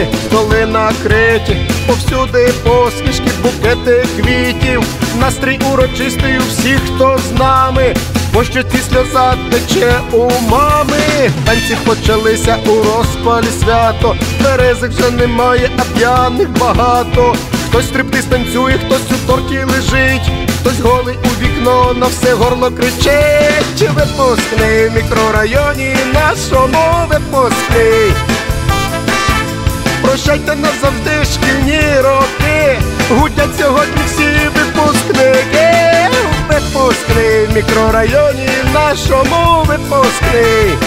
красиві, столи накриті, повсюди посмішки, букети квітів, настрій урочистий у всіх, хто з нами, бо що ці сльоза тече у мами. Танці почалися у розпалі свято, березик вже немає, а п'яних багато. Хтось стриптиз танцює, хтось у торті лежить, хтось голий у вікно на все горло кричить. Чи випускний в мікрорайоні нашому випускний? Прощайте назавжди шкільні роки, гудять сьогодні всі випускники, випускний в мікрорайоні нашому випускний.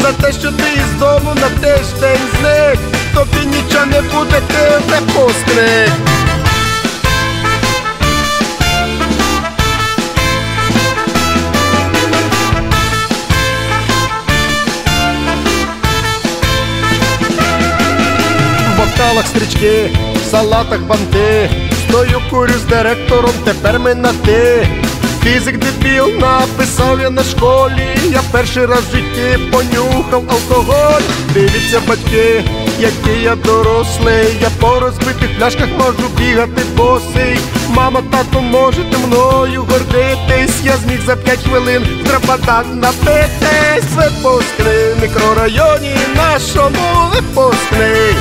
За те, що ти із дому на тиждень зник, тобі нічого не буде, ти випускник. В стрічки, в салатах банти, стою курю з директором, тепер ми на ти. Фізик дебіл написав я на школі, я перший раз в житті понюхав алкоголь. Дивіться, батьки, який я дорослий, я по розбитих пляшках можу бігати босий. Мама, тато, можете мною гордитись, я зміг за п'ять хвилин в дрападан напитись. Випускний в мікрорайоні нашому випускний.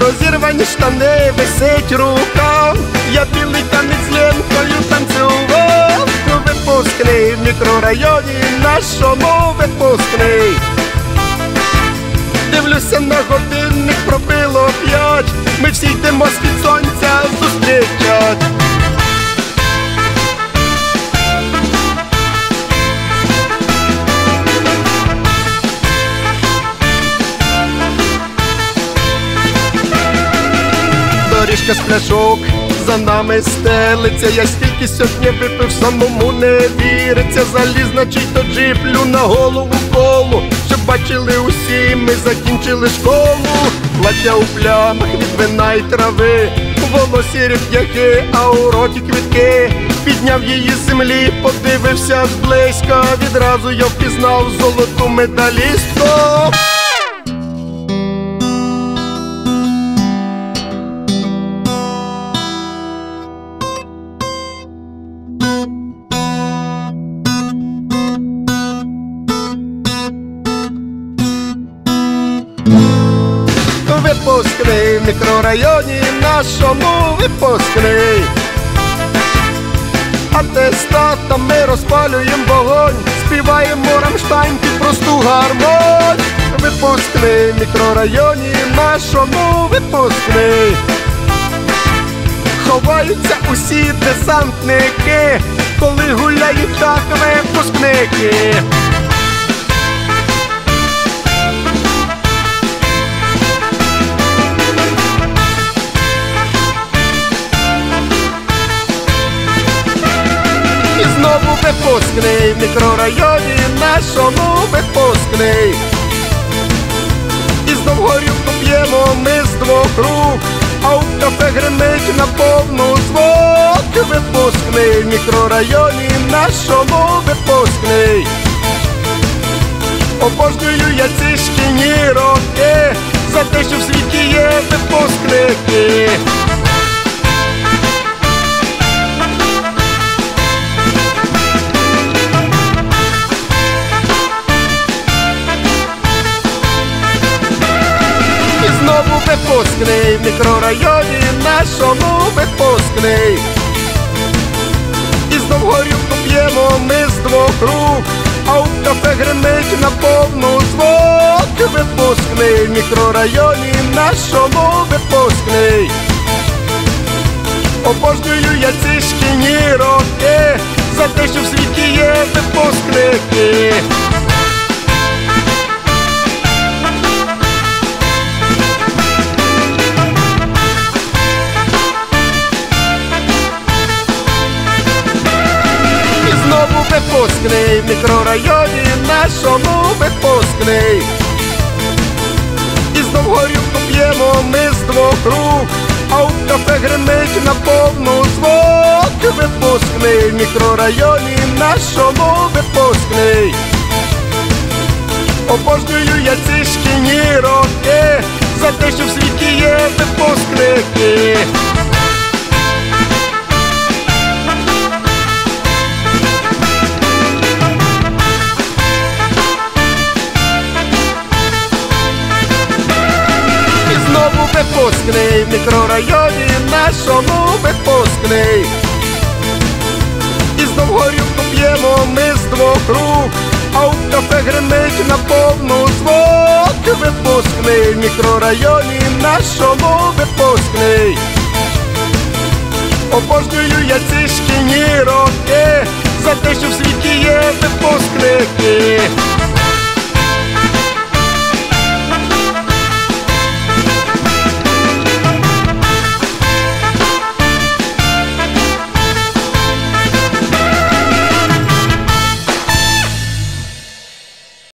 Розірвані штани, висить рука, я білий танець лінкою танцював, танцював. Випускний в мікрорайоні нашому випускний. Дивлюся на годинник, Доріжка з пляшок за нами стелиться. Я стільки сьогодні випив, самому не віриться. Заліз на чий-то джиплю на голову колу. Щоб бачили усі, ми закінчили школу. Плаття у плямах від вина й трави. У волосі реп'яки, а у роті квітки. Підняв її з землі, подивився зблизька. Відразу я впізнав золоту медалістку. Випускний в мікрорайоні нашому випускний. Атестатами розпалюємо вогонь, співаємо Рамштайн під просту гармонь. Випускний в мікрорайоні нашому випускний. Ховаються усі десантники, коли гуляють так випускники. Знову випускний в мікрорайоні нашому випускний. І знов горілку п'ємо ми з двох рук, а у кафе гримить на повну звук. Випускний в мікрорайоні нашому випускний. Обожнюю я ці шкільні роки, за те, що в світі є випускники. Випускний в мікрорайоні нашому випускний. І знов горілку п'ємо ми з двох рук, а у кафе гримить на повну звук. Випускний в мікрорайоні нашому випускний. Обожнюю я ці шкільні роки, за те, що в світі є випускники. Випускний в мікрорайоні нашому випускний. І знов горілку п'ємо ми з двох рук, а у кафе гримить на повну звук. Випускний в мікрорайоні нашому випускний. Обожнюю я ці шкільні роки, за те, що в світі є випускники. Випускний в мікрорайоні нашому випускний. І знов горілку п'ємо ми з двох рук, а у кафе гримить на повну звук випускний в мікрорайоні нашому випускний. Обожнюю я ці шкільні роки, за те, що в світі є випускники.